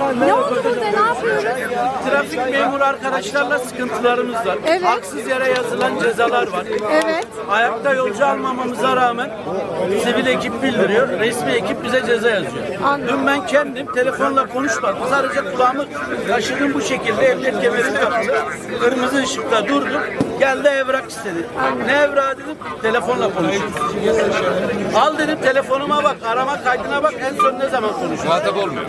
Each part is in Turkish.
Ne oldu burada? Ne yapıyoruz? Trafik memur arkadaşlarla sıkıntılarımız var. Evet. Haksız yere yazılan cezalar var. Evet. Ayakta yolcu almamamıza rağmen sivil ekip bildiriyor. Resmi ekip bize ceza yazıyor. Anladım. Dün ben kendim telefonla konuşmadım. Sadece kulağımı taşıdım bu şekilde. Emniyet kemerimi taktı. Kırmızı ışıkta durdum. Geldi evrak istedi. Ne evrağı dedim? Telefonla konuşuyoruz. Al dedim telefonuma bak, arama kaydına bak. En son ne zaman konuşuyoruz? Muhatap olmuyor.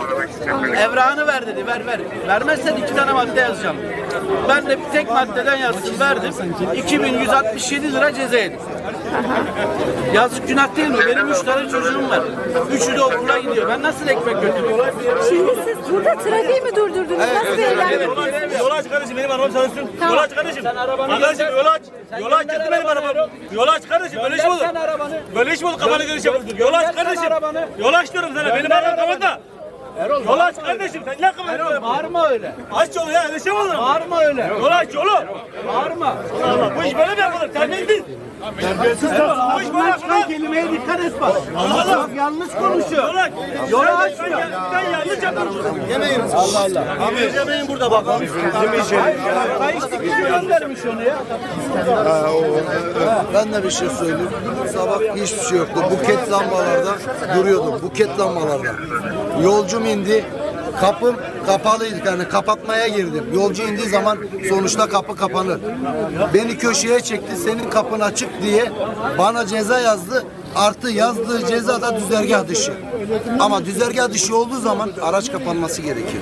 Evrağını ver dedi, ver ver. Vermezsen iki tane madde yazacağım. Ben de bir tek maddeden yazdım, verdim. 2167 lira ceza yedim. Yazık günah değil mi? Benim üç tane çocuğum var. Üçü de okula gidiyor. Ben nasıl ekmek götürüyorum? Şimdi siz burada trafiği mi durdurdunuz? Nasıl bir eylem? Yol aç kardeşim benim arabam çalışsın. Tamam. Yol aç kardeşim. Sen arabanı Arkadaşım yol aç. Yol aç çıktı benim arabam. Yol aç kardeşim böyle iş mi olur? Gönder sen arabanı. Böyle iş mi olur kafanı göre şey yapıyorsun? Yol aç kardeşim. Yol aç diyorum sana benim Gönder arabam arabanı. kafanda. Erol, Yol aç kardeşim sen ne kafanı Erol bağırma öyle. Aç yolu ya öyle şey mi olur? Bağırma öyle. Yol aç yolu. Bağırma. Allah Allah bu iş böyle mi yapılır? Terbiyesiz. Bu iş böyle yapılır. kelimeye dikkat et bak. Allah Allah. Bak yanlış konuşuyor. Yol aç. Sen- açmıyor. Sen yanlış yapıyorsun. Allah Allah. Abi yemeyin burada bak. Abi Kayıştık göndermiş onu ya. Ben de bir şey söyleyeyim. Sabah hiçbir şey yoktu. Buket lambalarda duruyordum. Buket lambalarda. Yolcum indi. Kapım kapalıydı yani kapatmaya girdim. Yolcu indiği zaman sonuçta kapı kapanır. Beni köşeye çekti. Senin kapın açık diye bana ceza yazdı. Artı yazdığı ceza da düzergah dışı. Ama düzergah dışı olduğu zaman araç kapanması gerekir.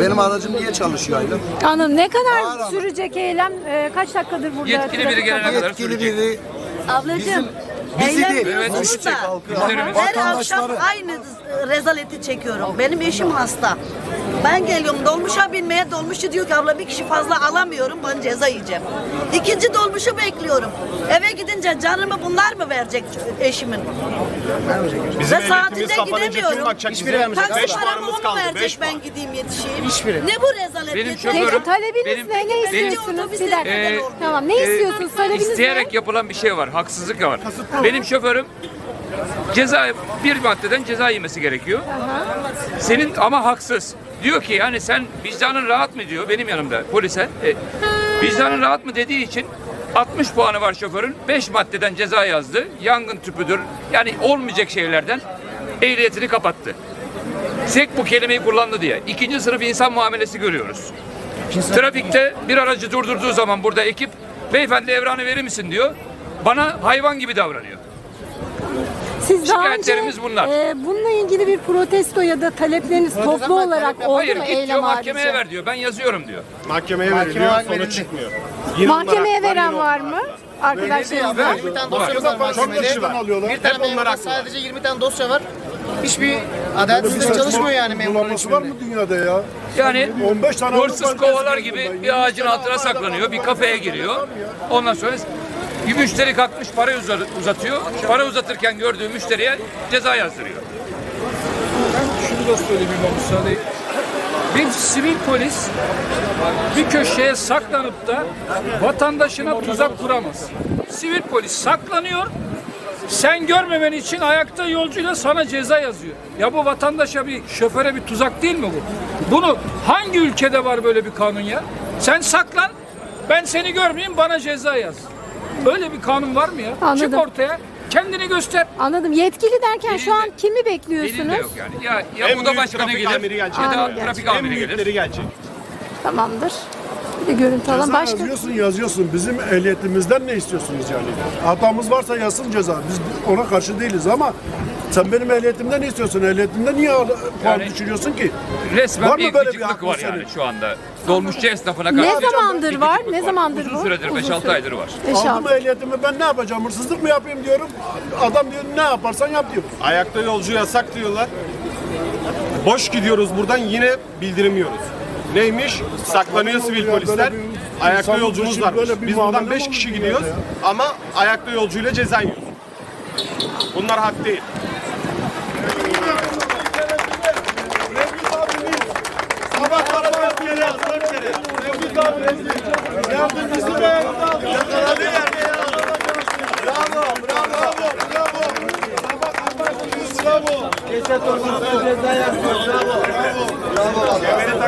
Benim aracım niye çalışıyor aynen? Anladım. Ne kadar Bağır ama. sürecek eylem? Ee, kaç dakikadır burada? Yetkili biri gelene kadar Yetkili sürecek. biri Ablacığım, bizi eylem değil, evet, da Müşterimiz. her akşam Vatandaşları. aynı rezaleti çekiyorum. Benim eşim hasta. Ben geliyorum dolmuşa binmeye dolmuşu diyor ki abla bir kişi fazla alamıyorum ben ceza yiyeceğim. İkinci dolmuşu bekliyorum. Gidince canımı bunlar mı verecek eşimin? Ve saatinde gidemiyorum. Taksi paramı o mu verecek ben gideyim yetişeyim? Ne bu rezalet? Benim Yeter. şoförüm- Peki talebiniz Benim- ne? Ne benim- istiyorsunuz? Bir dakika. Ee, tamam. Ne istiyorsunuz? Talebiniz İsteyerek ne? yapılan bir şey var. Haksızlık var. Benim şoförüm ceza bir maddeden ceza yemesi gerekiyor. Senin ama haksız. Diyor ki yani sen vicdanın rahat mı diyor benim yanımda polise. E, vicdanın rahat mı dediği için 60 puanı var şoförün. 5 maddeden ceza yazdı. Yangın tüpüdür. Yani olmayacak şeylerden ehliyetini kapattı. Sek bu kelimeyi kullandı diye. İkinci sınıf insan muamelesi görüyoruz. Trafikte bir aracı durdurduğu zaman burada ekip beyefendi evranı verir misin diyor. Bana hayvan gibi davranıyor. Siz daha önce Şikayetlerimiz bunlar. e, bununla ilgili bir protesto ya da talepleriniz toplu olarak oldu Hayır mu git diyor eylem mahkemeye harici? ver diyor. Ben yazıyorum diyor. Mahkemeye veriliyor, sonuç çıkmıyor. Mahkemeye veren var mı? Arkadaşlarınızdan. 20 tane dosya var mahkemede. kişi var. Bir tane Hep memur onlar var. haklı. Sadece 20 tane dosya var. Hiçbir adalet sistemi çalışmıyor yani memurların Uygulaması var hiçbirinde. mı dünyada ya? Yani 15 tane hırsız kovalar gibi ben. bir ağacın altına saklanıyor. Bir kafeye giriyor. Ondan sonra bir müşteri kalkmış para uza- uzatıyor. Para uzatırken gördüğü müşteriye ceza yazdırıyor. şunu da söyleyeyim İmam müsaade. Bir sivil polis bir köşeye saklanıp da vatandaşına tuzak kuramaz. Sivil polis saklanıyor. Sen görmemen için ayakta yolcuyla sana ceza yazıyor. Ya bu vatandaşa bir şoföre bir tuzak değil mi bu? Bunu hangi ülkede var böyle bir kanun ya? Sen saklan, ben seni görmeyeyim bana ceza yaz. Böyle bir kanun var mı ya? Anladım. Çık ortaya, kendini göster. Anladım. Yetkili derken şu Delil an de- kimi Delil de bekliyorsunuz? yok yani. Ya, ya En bu da büyük başkanı trafik gelir amiri gelecek. ya da Aa, trafik En amiri gelir. büyükleri gelecek. Tamamdır. Bir de görüntü alan Ceza başka. yazıyorsun yazıyorsun. Bizim ehliyetimizden ne istiyorsunuz yani? Hatamız varsa yazsın ceza. Biz ona karşı değiliz ama sen benim ehliyetimden ne istiyorsun? Ehliyetimden niye al- puan Yani- düşürüyorsun ki? Resmen Var mı bir böyle bir gıcıklık var senin? yani şu anda. Dolmuşçu esnafına Ne karşı. zamandır bir var? gıcıklık Ne zamandır Uzun bu? süredir, Uzun 5-6 süre. aydır var. Aldım altı. ehliyetimi ben ne yapacağım? Hırsızlık mı yapayım diyorum. Adam diyor ne yaparsan yap diyor. Ayakta yolcu yasak diyorlar. Boş gidiyoruz buradan yine bildirmiyoruz. Neymiş? Saklanıyor sivil polisler. Ayakta yolcumuz varmış. Biz buradan muamele 5 mi kişi gidiyoruz ama ayakta yolcuyla ceza yiyoruz. Bunlar hak değil.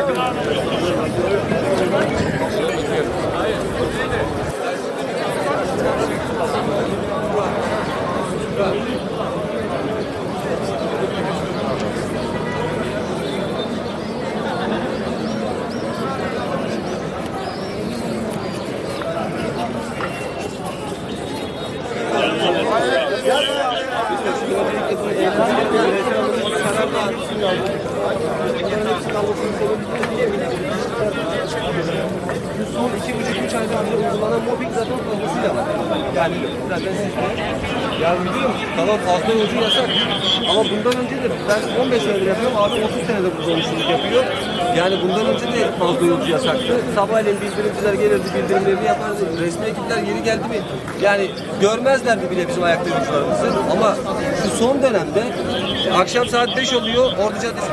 Takın. Son iki buçuk üç beri uygulanan mobbing zaten fazlasıyla var. Yani zaten siz de ya biliyorum tamam fazla yolcu yasak ama bundan önce de ben 15 senedir yapıyorum abi 30 senedir bu dolmuşçuluk yapıyor. Yani bundan önce de fazla yolcu yasaktı. Sabahleyin bildirimciler gelirdi bildirimlerini yapardı. Resmi ekipler yeri geldi mi yani görmezlerdi bile bizim ayakta yolcularımızı ama şu son dönemde akşam saat 5 oluyor Ordu Caddesi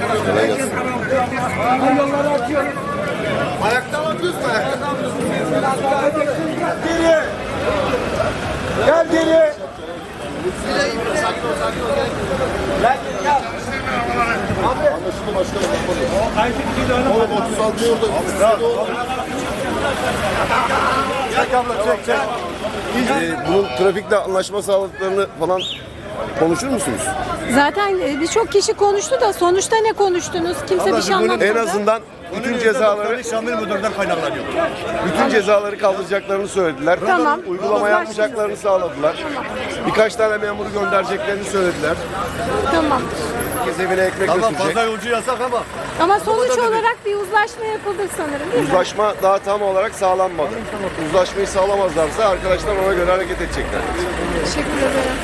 alabilir. Ayakta alabiliyorsun ayakta. Geri. Gel geri. Gel gel. Anlaşıldı başkanım. Oğlum 36 yılda. Çek abla çek çek. Ee, bunun trafikle anlaşma sağladıklarını falan konuşur musunuz? Zaten e, birçok kişi konuştu da sonuçta ne konuştunuz? Kimse bir şey anlatmadı. En azından bütün cezaları Şamil Müdür'den kaynaklanıyor. bütün cezaları kaldıracaklarını söylediler. Tamam. Uygulama yapmayacaklarını sağladılar. Birkaç tane memuru göndereceklerini söylediler. Tamam. Herkes evine ekmek Tamam götürecek. fazla yolcu yasak ama. Ama sonuç olarak bir uzlaşma yapıldı sanırım değil mi? Uzlaşma daha tam olarak sağlanmadı. Uzlaşmayı sağlamazlarsa arkadaşlar ona göre hareket edecekler. Teşekkür ederim.